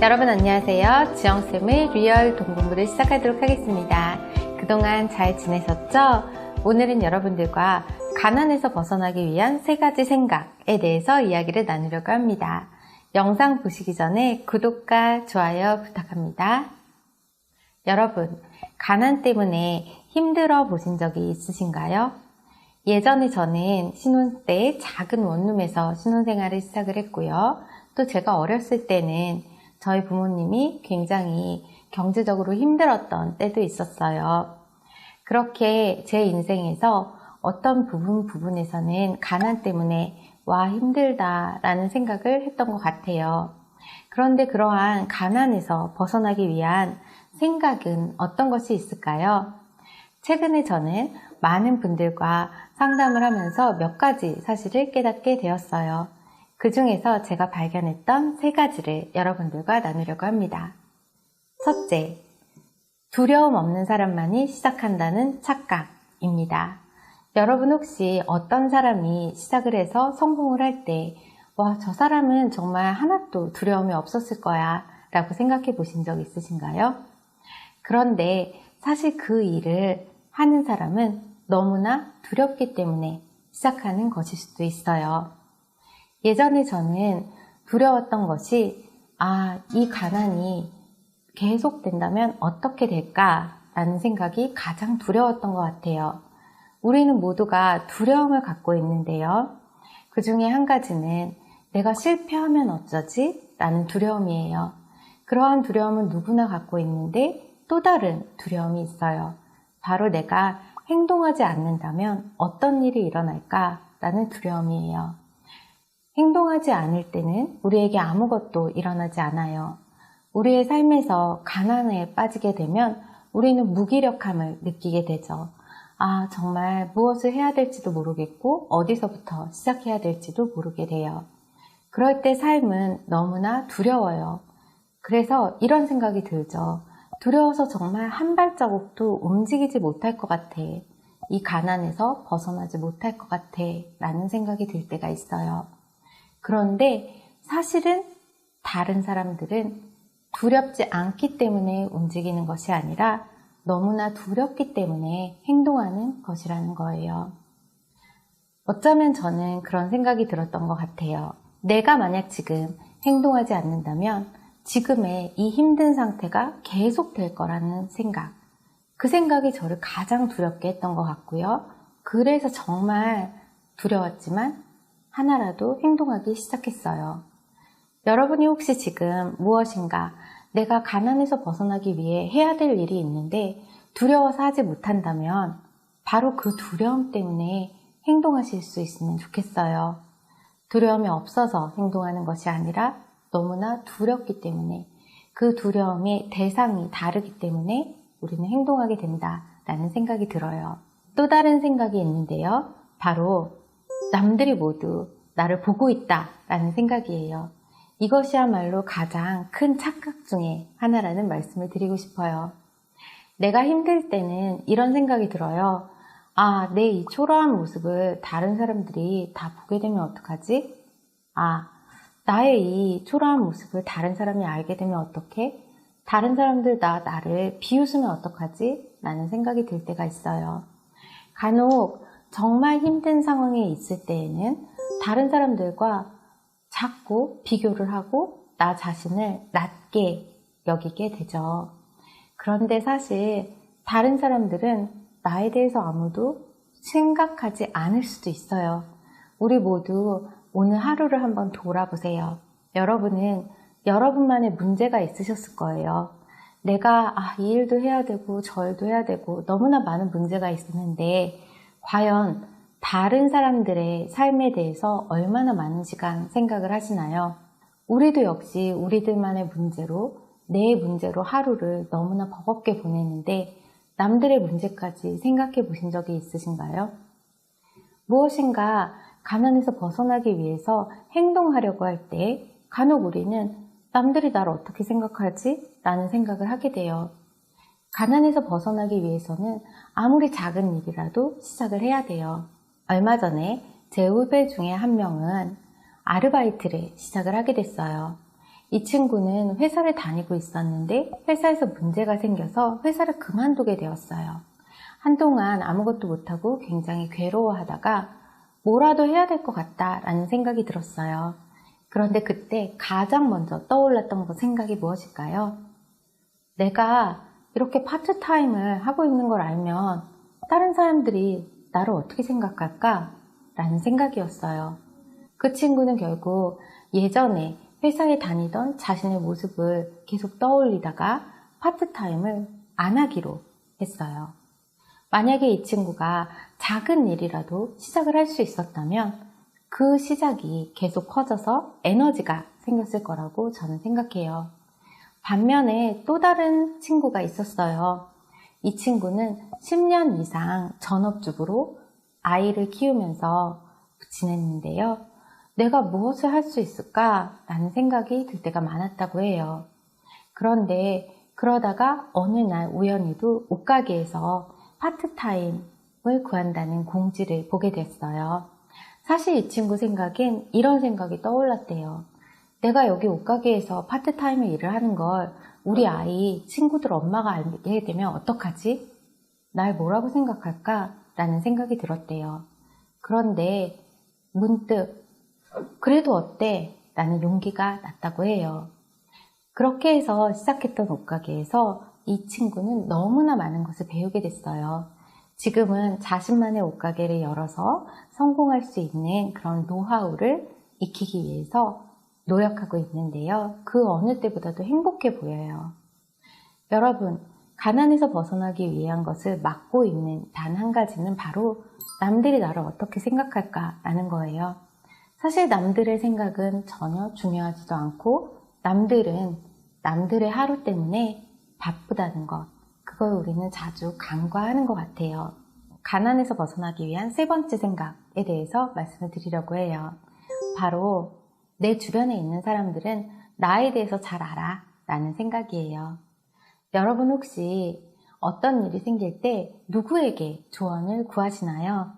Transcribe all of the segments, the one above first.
여러분 안녕하세요. 지영쌤의 리얼 동공부를 시작하도록 하겠습니다. 그동안 잘 지내셨죠? 오늘은 여러분들과 가난에서 벗어나기 위한 세 가지 생각에 대해서 이야기를 나누려고 합니다. 영상 보시기 전에 구독과 좋아요 부탁합니다. 여러분, 가난 때문에 힘들어 보신 적이 있으신가요? 예전에 저는 신혼 때 작은 원룸에서 신혼생활을 시작을 했고요. 또 제가 어렸을 때는 저희 부모님이 굉장히 경제적으로 힘들었던 때도 있었어요. 그렇게 제 인생에서 어떤 부분 부분에서는 가난 때문에 와 힘들다 라는 생각을 했던 것 같아요. 그런데 그러한 가난에서 벗어나기 위한 생각은 어떤 것이 있을까요? 최근에 저는 많은 분들과 상담을 하면서 몇 가지 사실을 깨닫게 되었어요. 그 중에서 제가 발견했던 세 가지를 여러분들과 나누려고 합니다. 첫째, 두려움 없는 사람만이 시작한다는 착각입니다. 여러분 혹시 어떤 사람이 시작을 해서 성공을 할 때, 와, 저 사람은 정말 하나도 두려움이 없었을 거야 라고 생각해 보신 적 있으신가요? 그런데 사실 그 일을 하는 사람은 너무나 두렵기 때문에 시작하는 것일 수도 있어요. 예전에 저는 두려웠던 것이 아, 이 가난이 계속된다면 어떻게 될까라는 생각이 가장 두려웠던 것 같아요. 우리는 모두가 두려움을 갖고 있는데요. 그 중에 한 가지는 내가 실패하면 어쩌지? 라는 두려움이에요. 그러한 두려움은 누구나 갖고 있는데 또 다른 두려움이 있어요. 바로 내가 행동하지 않는다면 어떤 일이 일어날까? 라는 두려움이에요. 행동하지 않을 때는 우리에게 아무것도 일어나지 않아요. 우리의 삶에서 가난에 빠지게 되면 우리는 무기력함을 느끼게 되죠. 아, 정말 무엇을 해야 될지도 모르겠고, 어디서부터 시작해야 될지도 모르게 돼요. 그럴 때 삶은 너무나 두려워요. 그래서 이런 생각이 들죠. 두려워서 정말 한 발자국도 움직이지 못할 것 같아. 이 가난에서 벗어나지 못할 것 같아. 라는 생각이 들 때가 있어요. 그런데 사실은 다른 사람들은 두렵지 않기 때문에 움직이는 것이 아니라 너무나 두렵기 때문에 행동하는 것이라는 거예요. 어쩌면 저는 그런 생각이 들었던 것 같아요. 내가 만약 지금 행동하지 않는다면 지금의 이 힘든 상태가 계속 될 거라는 생각. 그 생각이 저를 가장 두렵게 했던 것 같고요. 그래서 정말 두려웠지만 하나라도 행동하기 시작했어요. 여러분이 혹시 지금 무엇인가 내가 가난에서 벗어나기 위해 해야 될 일이 있는데 두려워서 하지 못한다면 바로 그 두려움 때문에 행동하실 수 있으면 좋겠어요. 두려움이 없어서 행동하는 것이 아니라 너무나 두렵기 때문에 그 두려움의 대상이 다르기 때문에 우리는 행동하게 된다라는 생각이 들어요. 또 다른 생각이 있는데요. 바로 남들이 모두 나를 보고 있다 라는 생각이에요. 이것이야말로 가장 큰 착각 중에 하나라는 말씀을 드리고 싶어요. 내가 힘들 때는 이런 생각이 들어요. 아, 내 이 초라한 모습을 다른 사람들이 다 보게 되면 어떡하지? 아, 나의 이 초라한 모습을 다른 사람이 알게 되면 어떡해? 다른 사람들 다 나를 비웃으면 어떡하지? 라는 생각이 들 때가 있어요. 간혹 정말 힘든 상황에 있을 때에는 다른 사람들과 자꾸 비교를 하고 나 자신을 낮게 여기게 되죠. 그런데 사실 다른 사람들은 나에 대해서 아무도 생각하지 않을 수도 있어요. 우리 모두 오늘 하루를 한번 돌아보세요. 여러분은 여러분만의 문제가 있으셨을 거예요. 내가 아, 이 일도 해야 되고 저 일도 해야 되고 너무나 많은 문제가 있었는데 과연 다른 사람들의 삶에 대해서 얼마나 많은 시간 생각을 하시나요? 우리도 역시 우리들만의 문제로 내 문제로 하루를 너무나 버겁게 보내는데 남들의 문제까지 생각해 보신 적이 있으신가요? 무엇인가 가난에서 벗어나기 위해서 행동하려고 할 때 간혹 우리는 남들이 나를 어떻게 생각할지? 라는 생각을 하게 돼요. 가난에서 벗어나기 위해서는 아무리 작은 일이라도 시작을 해야 돼요. 얼마 전에 제 후배 중에 한 명은 아르바이트를 시작을 하게 됐어요. 이 친구는 회사를 다니고 있었는데 회사에서 문제가 생겨서 회사를 그만두게 되었어요. 한동안 아무것도 못하고 굉장히 괴로워하다가 뭐라도 해야 될 것 같다라는 생각이 들었어요. 그런데 그때 가장 먼저 떠올랐던 것 생각이 무엇일까요? 내가 이렇게 파트타임을 하고 있는 걸 알면 다른 사람들이 나를 어떻게 생각할까? 라는 생각이었어요. 그 친구는 결국 예전에 회사에 다니던 자신의 모습을 계속 떠올리다가 파트타임을 안 하기로 했어요. 만약에 이 친구가 작은 일이라도 시작을 할 수 있었다면 그 시작이 계속 커져서 에너지가 생겼을 거라고 저는 생각해요. 반면에 또 다른 친구가 있었어요. 이 친구는 10년 이상 전업주부로 아이를 키우면서 지냈는데요. 내가 무엇을 할 수 있을까? 라는 생각이 들 때가 많았다고 해요. 그런데 그러다가 어느 날 우연히도 옷가게에서 파트타임을 구한다는 공지를 보게 됐어요. 사실 이 친구 생각엔 이런 생각이 떠올랐대요. 내가 여기 옷가게에서 파트타임을 일을 하는 걸 우리 아이 친구들 엄마가 알게 되면 어떡하지? 날 뭐라고 생각할까? 라는 생각이 들었대요. 그런데 문득 그래도 어때? 라는 용기가 났다고 해요. 그렇게 해서 시작했던 옷가게에서 이 친구는 너무나 많은 것을 배우게 됐어요. 지금은 자신만의 옷가게를 열어서 성공할 수 있는 그런 노하우를 익히기 위해서 노력하고 있는데요. 그 어느 때보다도 행복해 보여요. 여러분, 가난에서 벗어나기 위한 것을 막고 있는 단 한 가지는 바로 남들이 나를 어떻게 생각할까라는 거예요. 사실 남들의 생각은 전혀 중요하지도 않고 남들은 남들의 하루 때문에 바쁘다는 것. 그걸 우리는 자주 간과하는 것 같아요. 가난에서 벗어나기 위한 세 번째 생각에 대해서 말씀을 드리려고 해요. 바로 내 주변에 있는 사람들은 나에 대해서 잘 알아 라는 생각이에요. 여러분 혹시 어떤 일이 생길 때 누구에게 조언을 구하시나요?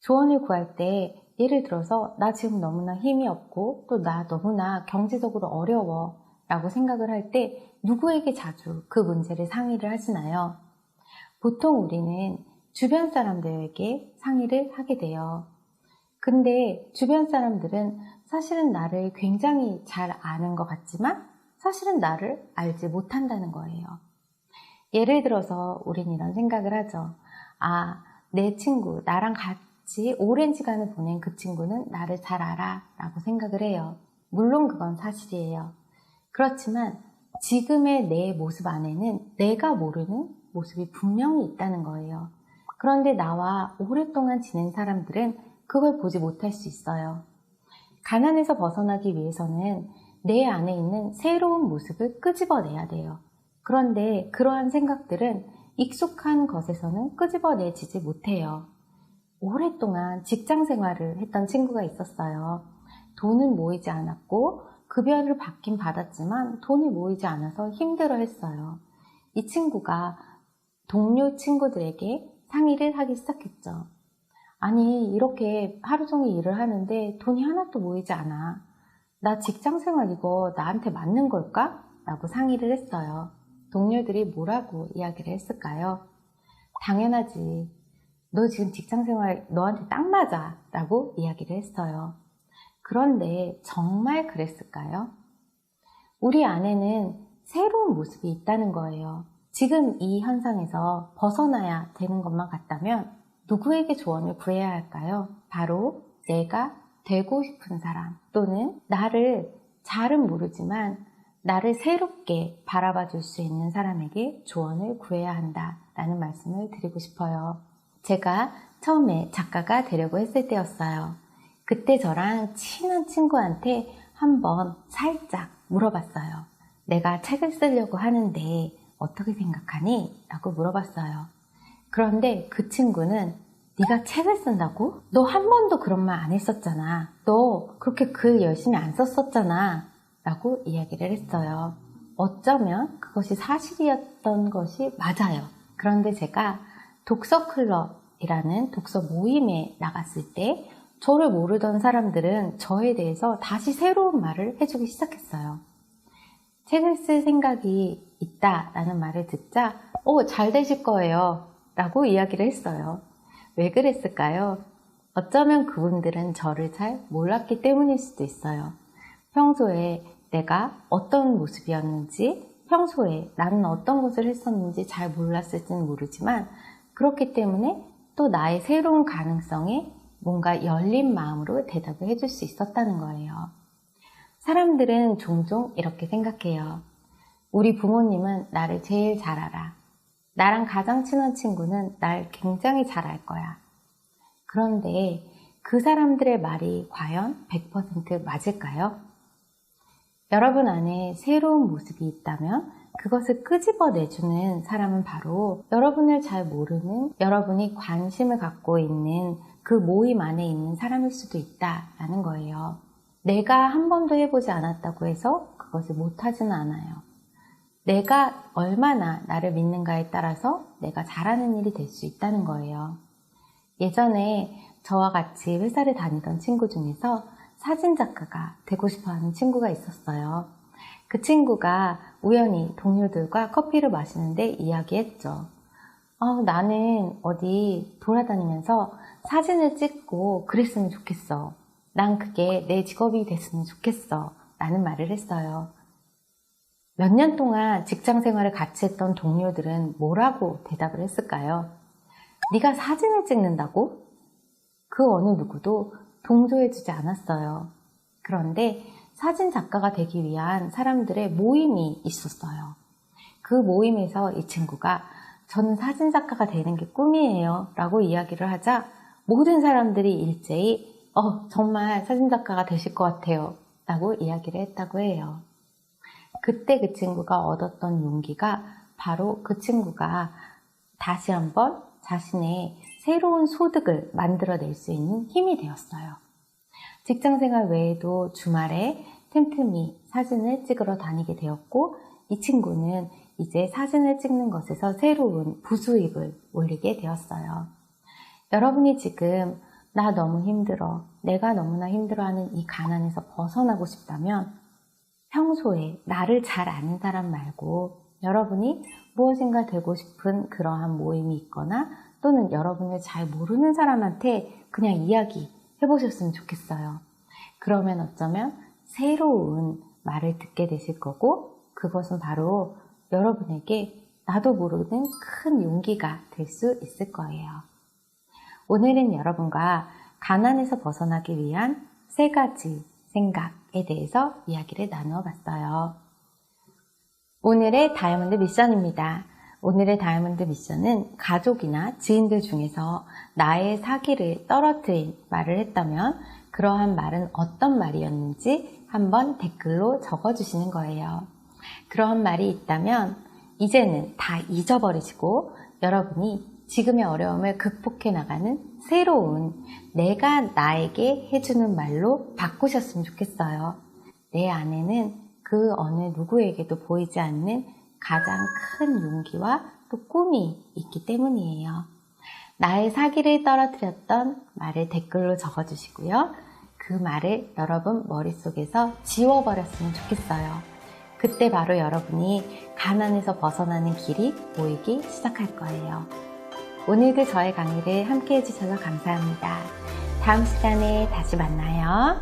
조언을 구할 때 예를 들어서 나 지금 너무나 힘이 없고 또 나 너무나 경제적으로 어려워 라고 생각을 할 때 누구에게 자주 그 문제를 상의를 하시나요? 보통 우리는 주변 사람들에게 상의를 하게 돼요. 근데 주변 사람들은 사실은 나를 굉장히 잘 아는 것 같지만 사실은 나를 알지 못한다는 거예요. 예를 들어서 우린 이런 생각을 하죠. 아, 내 친구, 나랑 같이 오랜 시간을 보낸 그 친구는 나를 잘 알아 라고 생각을 해요. 물론 그건 사실이에요. 그렇지만 지금의 내 모습 안에는 내가 모르는 모습이 분명히 있다는 거예요. 그런데 나와 오랫동안 지낸 사람들은 그걸 보지 못할 수 있어요. 가난에서 벗어나기 위해서는 내 안에 있는 새로운 모습을 끄집어내야 돼요. 그런데 그러한 생각들은 익숙한 것에서는 끄집어내지지 못해요. 오랫동안 직장 생활을 했던 친구가 있었어요. 돈은 모이지 않았고 급여를 받긴 받았지만 돈이 모이지 않아서 힘들어 했어요. 이 친구가 동료 친구들에게 상의를 하기 시작했죠. 아니, 이렇게 하루 종일 일을 하는데 돈이 하나도 모이지 않아. 나 직장 생활 이거 나한테 맞는 걸까? 라고 상의를 했어요. 동료들이 뭐라고 이야기를 했을까요? 당연하지. 너 지금 직장 생활 너한테 딱 맞아. 라고 이야기를 했어요. 그런데 정말 그랬을까요? 우리 안에는 새로운 모습이 있다는 거예요. 지금 이 현상에서 벗어나야 되는 것만 같다면 누구에게 조언을 구해야 할까요? 바로 내가 되고 싶은 사람 또는 나를 잘은 모르지만 나를 새롭게 바라봐 줄 수 있는 사람에게 조언을 구해야 한다라는 말씀을 드리고 싶어요. 제가 처음에 작가가 되려고 했을 때였어요. 그때 저랑 친한 친구한테 한번 살짝 물어봤어요. 내가 책을 쓰려고 하는데 어떻게 생각하니? 라고 물어봤어요. 그런데 그 친구는 네가 책을 쓴다고? 너 한 번도 그런 말 안 했었잖아. 너 그렇게 글 열심히 안 썼었잖아. 라고 이야기를 했어요. 어쩌면 그것이 사실이었던 것이 맞아요. 그런데 제가 독서클럽이라는 독서 모임에 나갔을 때 저를 모르던 사람들은 저에 대해서 다시 새로운 말을 해주기 시작했어요. 책을 쓸 생각이 있다 라는 말을 듣자, 오, 잘 되실 거예요. 라고 이야기를 했어요. 왜 그랬을까요? 어쩌면 그분들은 저를 잘 몰랐기 때문일 수도 있어요. 평소에 내가 어떤 모습이었는지, 평소에 나는 어떤 것을 했었는지 잘 몰랐을지는 모르지만, 그렇기 때문에 또 나의 새로운 가능성에 뭔가 열린 마음으로 대답을 해줄 수 있었다는 거예요. 사람들은 종종 이렇게 생각해요. 우리 부모님은 나를 제일 잘 알아. 나랑 가장 친한 친구는 날 굉장히 잘 알 거야. 그런데 그 사람들의 말이 과연 100% 맞을까요? 여러분 안에 새로운 모습이 있다면 그것을 끄집어내주는 사람은 바로 여러분을 잘 모르는 여러분이 관심을 갖고 있는 그 모임 안에 있는 사람일 수도 있다라는 거예요. 내가 한 번도 해보지 않았다고 해서 그것을 못하지는 않아요. 내가 얼마나 나를 믿는가에 따라서 내가 잘하는 일이 될 수 있다는 거예요. 예전에 저와 같이 회사를 다니던 친구 중에서 사진 작가가 되고 싶어 하는 친구가 있었어요. 그 친구가 우연히 동료들과 커피를 마시는데 이야기했죠. 어, 나는 어디 돌아다니면서 사진을 찍고 그랬으면 좋겠어. 난 그게 내 직업이 됐으면 좋겠어. 라는 말을 했어요. 몇 년 동안 직장 생활을 같이 했던 동료들은 뭐라고 대답을 했을까요? 네가 사진을 찍는다고? 그 어느 누구도 동조해주지 않았어요. 그런데 사진 작가가 되기 위한 사람들의 모임이 있었어요. 그 모임에서 이 친구가 저는 사진 작가가 되는 게 꿈이에요. 라고 이야기를 하자 모든 사람들이 일제히 어, 정말 사진 작가가 되실 것 같아요. 라고 이야기를 했다고 해요. 그때 그 친구가 얻었던 용기가 바로 그 친구가 다시 한번 자신의 새로운 소득을 만들어낼 수 있는 힘이 되었어요. 직장 생활 외에도 주말에 틈틈이 사진을 찍으러 다니게 되었고 이 친구는 이제 사진을 찍는 것에서 새로운 부수입을 올리게 되었어요. 여러분이 지금 나 너무 힘들어, 내가 너무나 힘들어하는 이 가난에서 벗어나고 싶다면 평소에 나를 잘 아는 사람 말고 여러분이 무엇인가 되고 싶은 그러한 모임이 있거나 또는 여러분을 잘 모르는 사람한테 그냥 이야기 해보셨으면 좋겠어요. 그러면 어쩌면 새로운 말을 듣게 되실 거고 그것은 바로 여러분에게 나도 모르는 큰 용기가 될 수 있을 거예요. 오늘은 여러분과 가난에서 벗어나기 위한 세 가지 생각 에 대해서 이야기를 나누어 봤어요. 오늘의 다이아몬드 미션입니다. 오늘의 다이아몬드 미션은 가족이나 지인들 중에서 나의 사기를 떨어뜨린 말을 했다면 그러한 말은 어떤 말이었는지 한번 댓글로 적어주시는 거예요. 그러한 말이 있다면 이제는 다 잊어버리시고 여러분이 지금의 어려움을 극복해 나가는 새로운 내가 나에게 해주는 말로 바꾸셨으면 좋겠어요. 내 안에는 그 어느 누구에게도 보이지 않는 가장 큰 용기와 또 꿈이 있기 때문이에요. 나의 사기를 떨어뜨렸던 말을 댓글로 적어주시고요. 그 말을 여러분 머릿속에서 지워버렸으면 좋겠어요. 그때 바로 여러분이 가난에서 벗어나는 길이 보이기 시작할 거예요. 오늘도 저의 강의를 함께 해주셔서 감사합니다. 다음 시간에 다시 만나요.